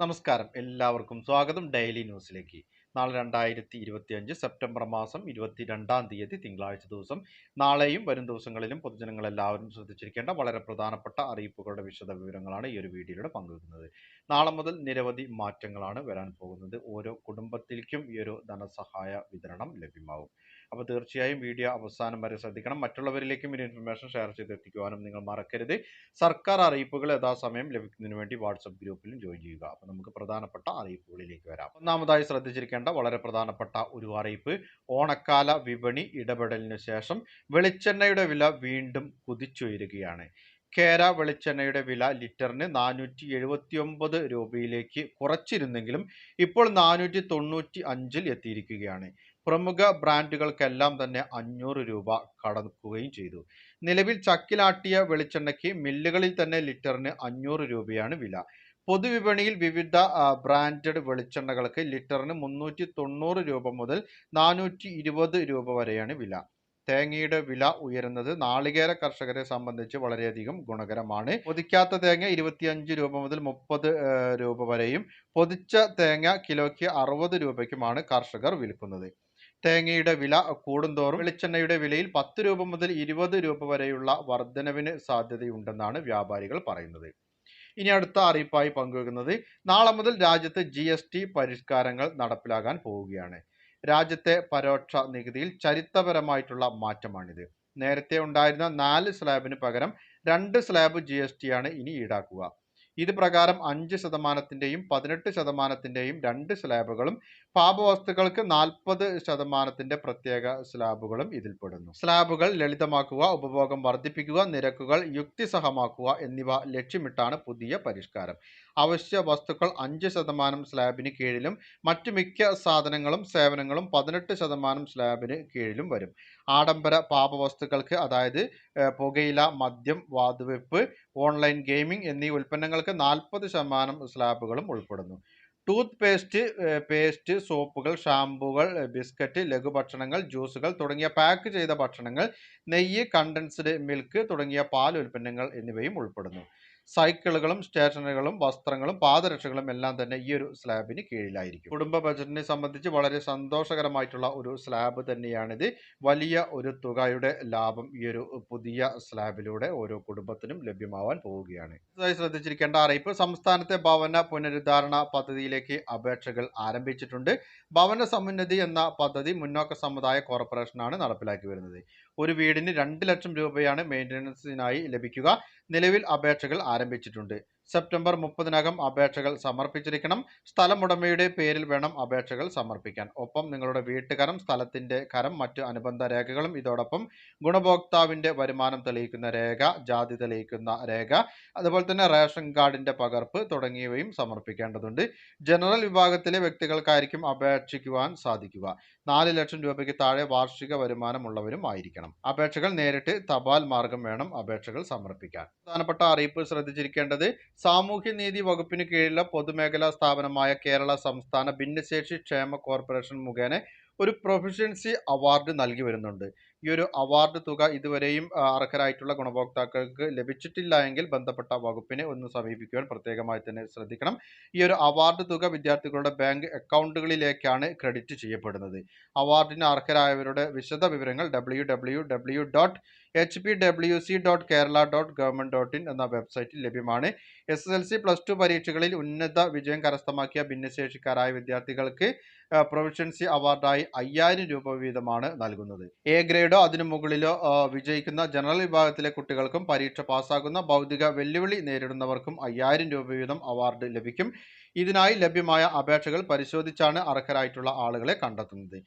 നമസ്കാരം. എല്ലാവർക്കും സ്വാഗതം. ഡെയിലി ന്യൂസിലേക്ക്. നാളെ രണ്ടായിരത്തി ഇരുപത്തി അഞ്ച് സെപ്റ്റംബർ മാസം ഇരുപത്തിരണ്ടാം തീയതി തിങ്കളാഴ്ച ദിവസം. നാളെയും വരും ദിവസങ്ങളിലും പൊതുജനങ്ങളെല്ലാവരും ശ്രദ്ധിച്ചിരിക്കേണ്ട വളരെ പ്രധാനപ്പെട്ട അറിയിപ്പുകളുടെ വിശദ വിവരങ്ങളാണ് ഈ ഒരു വീഡിയോയിലൂടെ പങ്കുവെക്കുന്നത്. നാളെ മുതൽ നിരവധി മാറ്റങ്ങളാണ് വരാൻ പോകുന്നത്. ഓരോ കുടുംബത്തിലേക്കും ഈ ഒരു ധനസഹായ വിതരണം ലഭ്യമാവും അപ്പോൾ തീർച്ചയായും വീഡിയോ അവസാനം വരെ ശ്രദ്ധിക്കണം. മറ്റുള്ളവരിലേക്കും ഈ ഇൻഫർമേഷൻ ഷെയർ ചെയ്തെത്തിക്കുവാനും നിങ്ങൾ മറക്കരുത്. സർക്കാർ അറിയിപ്പുകൾ യഥാസമയം ലഭിക്കുന്നതിന് വേണ്ടി വാട്സപ്പ് ഗ്രൂപ്പിലും ജോയിൻ ചെയ്യുക. അപ്പോൾ നമുക്ക് പ്രധാനപ്പെട്ട അറിയിപ്പുകളിലേക്ക് വരാം. ഒന്നാമതായി ശ്രദ്ധിച്ചിരിക്കേണ്ട വളരെ പ്രധാനപ്പെട്ട ഒരു അറിയിപ്പ്. ഓണക്കാല വിപണി ഇടപെടലിന് ശേഷം വെളിച്ചെണ്ണയുടെ വില വീണ്ടും കുതിച്ചുയരുകയാണ്. കേര വെളിച്ചെണ്ണയുടെ വില ലിറ്ററിന് നാനൂറ്റി എഴുപത്തി ഒമ്പത് രൂപയിലേക്ക് കുറച്ചിരുന്നെങ്കിലും ഇപ്പോൾ നാനൂറ്റി തൊണ്ണൂറ്റി അഞ്ചിൽ എത്തിയിരിക്കുകയാണ്. പ്രമുഖ ബ്രാൻഡുകൾക്കെല്ലാം തന്നെ അഞ്ഞൂറ് രൂപ കടക്കുകയും ചെയ്തു. നിലവിൽ ചക്കിലാട്ടിയ വെളിച്ചെണ്ണയ്ക്ക് മില്ലുകളിൽ തന്നെ ലിറ്ററിന് അഞ്ഞൂറ് രൂപയാണ് വില. പൊതുവിപണിയിൽ വിവിധ ബ്രാൻഡഡ് വെളിച്ചെണ്ണകൾക്ക് ലിറ്ററിന് മുന്നൂറ്റി തൊണ്ണൂറ് രൂപ മുതൽ നാനൂറ്റി ഇരുപത് രൂപ വരെയാണ് വില. തേങ്ങയുടെ വില ഉയരുന്നത് നാളികേര കർഷകരെ സംബന്ധിച്ച് വളരെയധികം ഗുണകരമാണ്. പൊതിക്കാത്ത തേങ്ങ ഇരുപത്തിയഞ്ച് രൂപ മുതൽ മുപ്പത് രൂപ വരെയും പൊതിച്ച തേങ്ങ കിലോയ്ക്ക് അറുപത് രൂപയ്ക്കുമാണ് കർഷകർ വിൽക്കുന്നത്. തേങ്ങയുടെ വില കൂടുന്തോറും വെളിച്ചെണ്ണയുടെ വിലയിൽ പത്ത് രൂപ മുതൽ ഇരുപത് രൂപ വരെയുള്ള വർധനവിന് സാധ്യതയുണ്ടെന്നാണ് വ്യാപാരികൾ പറയുന്നത്. ഇനി അടുത്ത അറിയിപ്പായി പങ്കുവെക്കുന്നത് നാളെ മുതൽ രാജ്യത്ത് ജി എസ് ടി പരിഷ്കാരങ്ങൾ നടപ്പിലാകാൻ പോവുകയാണ്. രാജ്യത്തെ പരോക്ഷ നികുതിയിൽ ചരിത്രപരമായിട്ടുള്ള മാറ്റമാണിത്. നേരത്തെ ഉണ്ടായിരുന്ന നാല് സ്ലാബിന് പകരം രണ്ട് സ്ലാബ് ജി ആണ് ഇനി ഈടാക്കുക. ഇത് പ്രകാരം അഞ്ച് ശതമാനത്തിന്റെയും പതിനെട്ട് ശതമാനത്തിന്റെയും രണ്ട് സ്ലാബുകളും പാപവസ്തുക്കൾക്ക് നാൽപ്പത് ശതമാനത്തിന്റെ പ്രത്യേക സ്ലാബുകളും ഇതിൽപ്പെടുന്നു. സ്ലാബുകൾ ലളിതമാക്കുക ഉപഭോഗം വർദ്ധിപ്പിക്കുക നിരക്കുകൾ യുക്തിസഹമാക്കുക എന്നിവ ലക്ഷ്യമിട്ടാണ് പുതിയ പരിഷ്കാരം. അവശ്യ വസ്തുക്കൾ അഞ്ച് ശതമാനം സ്ലാബിന് കീഴിലും മറ്റു മിക്ക സാധനങ്ങളും സേവനങ്ങളും പതിനെട്ട് ശതമാനം സ്ലാബിന് കീഴിലും വരും. ആഡംബര പാപവസ്തുക്കൾക്ക് അതായത് പുകയില മദ്യം വാതുവെപ്പ് ഓൺലൈൻ ഗെയിമിംഗ് എന്നീ ഉൽപ്പന്നങ്ങൾക്ക് നാൽപ്പത് ശതമാനം സ്ലാബുകളും ഉൾപ്പെടുന്നു. ടൂത്ത് പേസ്റ്റ് പേസ്റ്റ് സോപ്പുകൾ ഷാമ്പുകൾ ബിസ്ക്കറ്റ് ലഘുഭക്ഷണങ്ങൾ ജ്യൂസുകൾ തുടങ്ങിയ പാക്ക് ചെയ്ത ഭക്ഷണങ്ങൾ നെയ്യ് കണ്ടൻസ്ഡ് മിൽക്ക് തുടങ്ങിയ പാൽ ഉൽപ്പന്നങ്ങൾ എന്നിവയും ഉൾപ്പെടുന്നു. സൈക്കിളുകളും സ്റ്റേഷനറികളും വസ്ത്രങ്ങളും പാദരക്ഷകളും എല്ലാം തന്നെ ഈ ഒരു സ്ലാബിന് കീഴിലായിരിക്കും. കുടുംബ ബജറ്റിനെ സംബന്ധിച്ച് വളരെ സന്തോഷകരമായിട്ടുള്ള ഒരു സ്ലാബ് തന്നെയാണിത്. വലിയ ഒരു തുകയുടെ ലാഭം ഈ ഒരു പുതിയ സ്ലാബിലൂടെ ഓരോ കുടുംബത്തിനും ലഭ്യമാവാൻ പോവുകയാണ്. ശ്രദ്ധിച്ചിരിക്കേണ്ട അറിയിപ്പ് സംസ്ഥാനത്തെ ഭവന പുനരുദ്ധാരണ പദ്ധതിയിലേക്ക് അപേക്ഷകൾ ആരംഭിച്ചിട്ടുണ്ട്. ഭവന സമുന്നതി എന്ന പദ്ധതി മുന്നോക്ക സമുദായ കോർപ്പറേഷനാണ് നടപ്പിലാക്കി വരുന്നത്. ഒരു വീടിന് രണ്ട് ലക്ഷം രൂപയാണ് മെയിന്റനൻസിനായി ലഭിക്കുക. നിലവിൽ അപേക്ഷകൾ ആരംഭിച്ചിട്ടുണ്ട്. സെപ്റ്റംബർ മുപ്പതിനകം അപേക്ഷകൾ സമർപ്പിച്ചിരിക്കണം. സ്ഥലമുടമയുടെ പേരിൽ വേണം അപേക്ഷകൾ സമർപ്പിക്കാൻ. ഒപ്പം നിങ്ങളുടെ വീട്ടുകരം സ്ഥലത്തിന്റെ കരം മറ്റ് അനുബന്ധ രേഖകളും ഇതോടൊപ്പം ഗുണഭോക്താവിന്റെ വരുമാനം തെളിയിക്കുന്ന രേഖ ജാതി തെളിയിക്കുന്ന രേഖ അതുപോലെ തന്നെ റേഷൻ കാർഡിന്റെ പകർപ്പ് തുടങ്ങിയവയും സമർപ്പിക്കേണ്ടതുണ്ട്. ജനറൽ വിഭാഗത്തിലെ വ്യക്തികൾക്കായിരിക്കും അപേക്ഷിക്കുവാൻ സാധിക്കുക. നാല് ലക്ഷം രൂപയ്ക്ക് താഴെ വാർഷിക വരുമാനമുള്ളവരും ആയിരിക്കണം. അപേക്ഷകൾ നേരിട്ട് തപാൽ മാർഗം വേണം അപേക്ഷകൾ സമർപ്പിക്കാൻ. പ്രധാനപ്പെട്ട അറിയിപ്പ് ശ്രദ്ധിച്ചിരിക്കേണ്ടത് സാമൂഹ്യനീതി വകുപ്പിന് കീഴിലുള്ള പൊതുമേഖലാ സ്ഥാപനമായ കേരള സംസ്ഥാന ഭിന്നശേഷി ക്ഷേമ കോർപ്പറേഷൻ മുഖേന ഒരു പ്രൊഫഷൻസി അവാർഡ് നൽകി വരുന്നുണ്ട്. ഈ ഒരു അവാർഡ് തുക ഇതുവരെയും അർഹരായിട്ടുള്ള ഗുണഭോക്താക്കൾക്ക് ലഭിച്ചിട്ടില്ല എങ്കിൽ ബന്ധപ്പെട്ട വകുപ്പിനെ ഒന്ന് സമീപിക്കുവാൻ പ്രത്യേകമായി തന്നെ ശ്രദ്ധിക്കണം. ഈ ഒരു അവാർഡ് തുക വിദ്യാർത്ഥികളുടെ ബാങ്ക് അക്കൗണ്ടുകളിലേക്കാണ് ക്രെഡിറ്റ് ചെയ്യപ്പെടുന്നത്. അവാർഡിന് അർഹരായവരുടെ വിശദ വിവരങ്ങൾ W H P W C dot Kerala dot government dot in എന്ന വെബ്സൈറ്റിൽ ലഭ്യമാണ്. S S L C plus two പരീക്ഷകളിൽ ഉന്നത വിജയം കരസ്ഥമാക്കിയ ഭിന്നശേഷിക്കാരായ വിദ്യാർത്ഥികൾക്ക് പ്രൊഫഷൻസി അവാർഡായി അയ്യായിരം രൂപ വീതമാണ് നൽകുന്നത്. എ ഗ്രേഡോ അതിനു മുകളിലോ വിജയിക്കുന്ന ജനറൽ വിഭാഗത്തിലെ കുട്ടികൾക്കും പരീക്ഷ പാസ്സാകുന്ന ഭൗതിക വെല്ലുവിളി നേരിടുന്നവർക്കും അയ്യായിരം രൂപ വീതം അവാർഡ് ലഭിക്കും. ഇതിനായി ലഭ്യമായ അപേക്ഷകൾ പരിശോധിച്ചാണ് അർഹരായിട്ടുള്ള ആളുകളെ കണ്ടെത്തുന്നത്.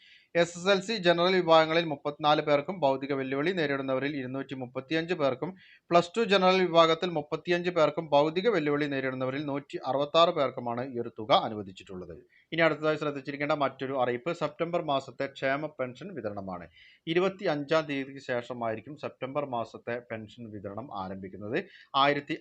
S S L C general വിഭാഗങ്ങളിൽ മുപ്പത്തിനാല് പേർക്കും ഭൗതിക വെല്ലുവിളി നേരിടുന്നവരിൽ ഇരുന്നൂറ്റി മുപ്പത്തിയഞ്ച് പേർക്കും പ്ലസ് ടു ജനറൽ വിഭാഗത്തിൽ മുപ്പത്തിയഞ്ച് പേർക്കും ഭൗതിക വെല്ലുവിളി നേരിടുന്നവരിൽ നൂറ്റി അറുപത്തി ആറ് പേർക്കുമാണ് ഈ ഒരു തുക അനുവദിച്ചിട്ടുള്ളത്. ഇനി അടുത്തതായി ശ്രദ്ധിച്ചിരിക്കേണ്ട മറ്റൊരു അറിയിപ്പ് സെപ്റ്റംബർ മാസത്തെ ക്ഷേമ പെൻഷൻ വിതരണമാണ്. ഇരുപത്തി അഞ്ചാം തീയതിക്ക് ശേഷമായിരിക്കും സെപ്റ്റംബർ മാസത്തെ പെൻഷൻ വിതരണം ആരംഭിക്കുന്നത്. ആയിരത്തി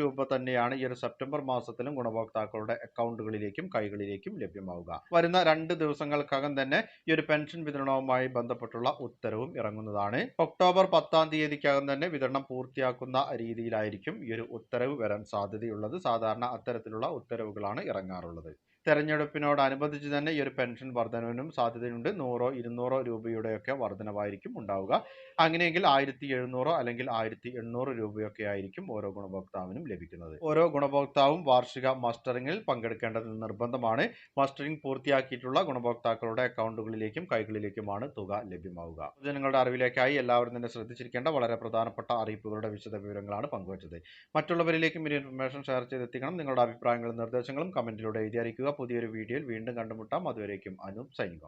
രൂപ തന്നെയാണ് ഈ ഒരു സെപ്റ്റംബർ മാസത്തിലും ഗുണഭോക്താക്കളുടെ അക്കൗണ്ടുകളിലേക്കും കൈകളിലേക്കും ലഭ്യമാവുക. വരുന്ന രണ്ട് ദിവസങ്ങൾക്കകം തന്നെ ഈ ഒരു പെൻഷൻ വിതരണവുമായി ബന്ധപ്പെട്ടുള്ള ഉത്തരവും ഇറങ്ങുന്നതാണ്. ഒക്ടോബർ പത്താം തീയതിക്കകം തന്നെ വിതരണം പൂർത്തിയാക്കുന്ന രീതിയിലായിരിക്കും ഈ ഒരു ഉത്തരവ് വരാൻ സാധ്യതയുള്ളത്. സാധാരണ അത്തരത്തിലുള്ള ഉത്തരവുകളാണ് ഇറങ്ങാറുള്ളത്. തെരഞ്ഞെടുപ്പിനോടനുബന്ധിച്ച് തന്നെ ഈ ഒരു പെൻഷൻ വർധനവിനും സാധ്യതയുണ്ട്. നൂറോ ഇരുന്നൂറോ രൂപയുടെയൊക്കെ വർധനവായിരിക്കും ഉണ്ടാവുക. അങ്ങനെയെങ്കിൽ ആയിരത്തി എഴുന്നൂറോ അല്ലെങ്കിൽ ആയിരത്തി എണ്ണൂറ് രൂപയൊക്കെ ആയിരിക്കും ഓരോ ഗുണഭോക്താവിനും ലഭിക്കുന്നത്. ഓരോ ഗുണഭോക്താവും വാർഷിക മസ്റ്ററിംഗിൽ പങ്കെടുക്കേണ്ടത് നിർബന്ധമാണ്. മസ്റ്ററിംഗ് പൂർത്തിയാക്കിയിട്ടുള്ള ഗുണഭോക്താക്കളുടെ അക്കൗണ്ടുകളിലേക്കും കൈകളിലേക്കുമാണ് തുക ലഭ്യമാവുക. ജനങ്ങളുടെ അറിവിലേക്കായി എല്ലാവരും തന്നെ ശ്രദ്ധിച്ചിരിക്കേണ്ട വളരെ പ്രധാനപ്പെട്ട അറിയിപ്പുകളുടെ വിശദ വിവരങ്ങളാണ് പങ്കുവച്ചത്. മറ്റുള്ളവരിലേക്കും ഇൻഫർമേഷൻ ഷെയർ ചെയ്തെത്തിക്കണം. നിങ്ങളുടെ അഭിപ്രായങ്ങളും നിർദ്ദേശങ്ങളും കമന്റിലൂടെ എഴുതി അറിയിക്കുക. പുതിയൊരു വീഡിയോയിൽ വീണ്ടും കണ്ടുമുട്ടാം. അതുവരേക്കും അനൂപ് സൈനികം